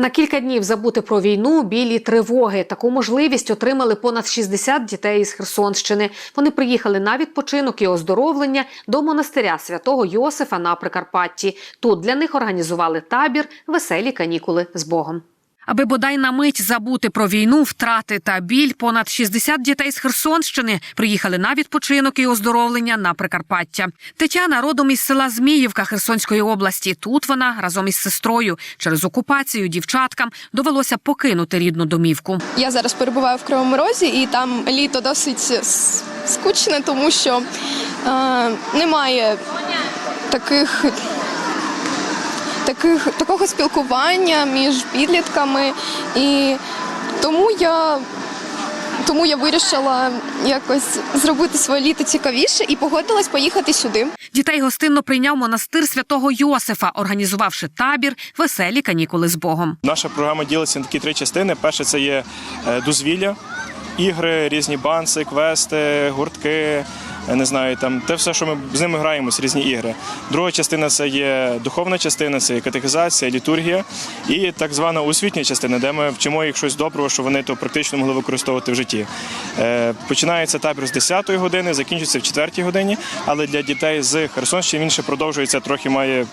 На кілька днів забути про війну білі тривоги. Таку можливість отримали понад 60 дітей із Херсонщини. Вони приїхали на відпочинок і оздоровлення до монастиря святого Йосифа на Прикарпатті. Тут для них організували табір веселі канікули з Богом. Аби бодай на мить забути про війну, втрати та біль, понад 60 дітей з Херсонщини приїхали на відпочинок і оздоровлення на Прикарпаття. Тетяна родом із села Зміївка Херсонської області. Тут вона разом із сестрою через окупацію дівчаткам довелося покинути рідну домівку. Я зараз перебуваю в Кривому Розі, і там літо досить скучне, тому що е, немає таких, таких, такого спілкування між підлітками. І тому я, тому я вирішила якось зробити своє літо цікавіше і погодилась поїхати сюди. Дітей гостинно прийняв монастир святого Йосифа, організувавши табір веселі канікули з Богом. Наша програма ділиться на такі три частини. Перше це є е, дозвілля, ігри, різні банси, квести, гуртки. Не знаю, там те все, що ми з ними граємось, різні ігри. Друга частина це є духовна частина, це є катехизація, літургія, і так звана освітня частина, де ми вчимо їх щось доброго, що вони то практично могли використовувати в житті. Е, Починається табір з 10-ї години, закінчується в 4-й годині, але для дітей з Херсонщини він ще продовжується, трохи має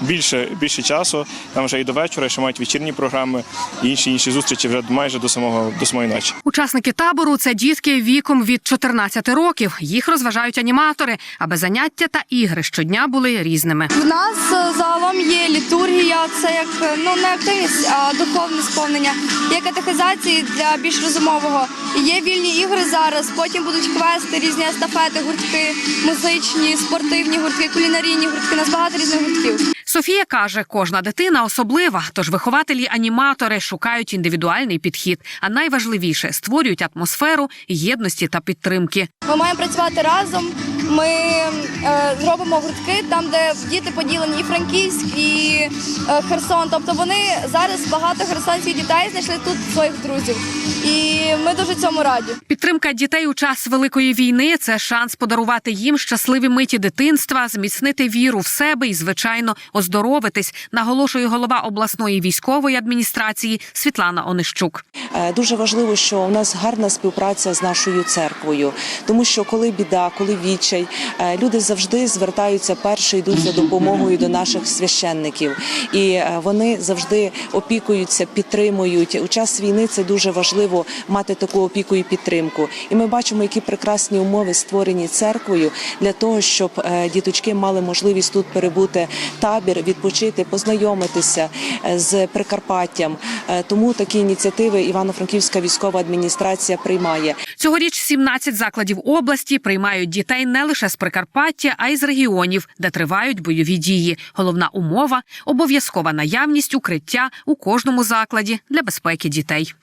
більше, більше часу. Там вже і до вечора, ще мають вечірні програми, і інші інші зустрічі вже майже до самого до самої ночі. Учасники табору це дітки віком від 14 років. Їх розважають аніматори, аби заняття та ігри щодня були різними. В нас е, загалом є літургія, це як е, ну не активність, а духовне сповнення. Є катехизації для більш розумового. Є вільні ігри зараз. Потім будуть квести, різні естафети, гуртки, музичні, спортивні гуртки, кулінарійні гуртки. У Нас багато різних гуртків. Софія каже, кожна дитина особлива, тож вихователі-аніматори шукають індивідуальний підхід, а найважливіше створюють атмосферу єдності та підтримки. Ми маємо працювати разом. Ми е, зробимо гуртки там, де діти поділені і Франківськ, і е, Херсон. Тобто вони зараз багато херсонських дітей знайшли тут своїх друзів. І ми дуже цьому раді. Підтримка дітей у час великої війни це шанс подарувати їм щасливі миті дитинства, зміцнити віру в себе і, звичайно, оздоровитись. Наголошує голова обласної військової адміністрації Світлана Онищук. Е, Дуже важливо, що у нас гарна співпраця з нашою церквою, тому що коли біда, коли відчай, е, люди завжди звертаються перше, йдуть за допомогою до наших священників, і е, вони завжди опікуються, підтримують. У час війни це дуже важливо мати таку опіку і підтримку. І ми бачимо, які прекрасні умови створені церквою для того, щоб е, діточки мали можливість тут перебути табір, відпочити, познайомитися е, з Прикарпаттям. Тому такі ініціативи Івано-Франківська військова адміністрація приймає. Цьогоріч 17 закладів області приймають дітей не лише з Прикарпаття, а й з регіонів, де тривають бойові дії. Головна умова обов'язкова наявність укриття у кожному закладі для безпеки дітей.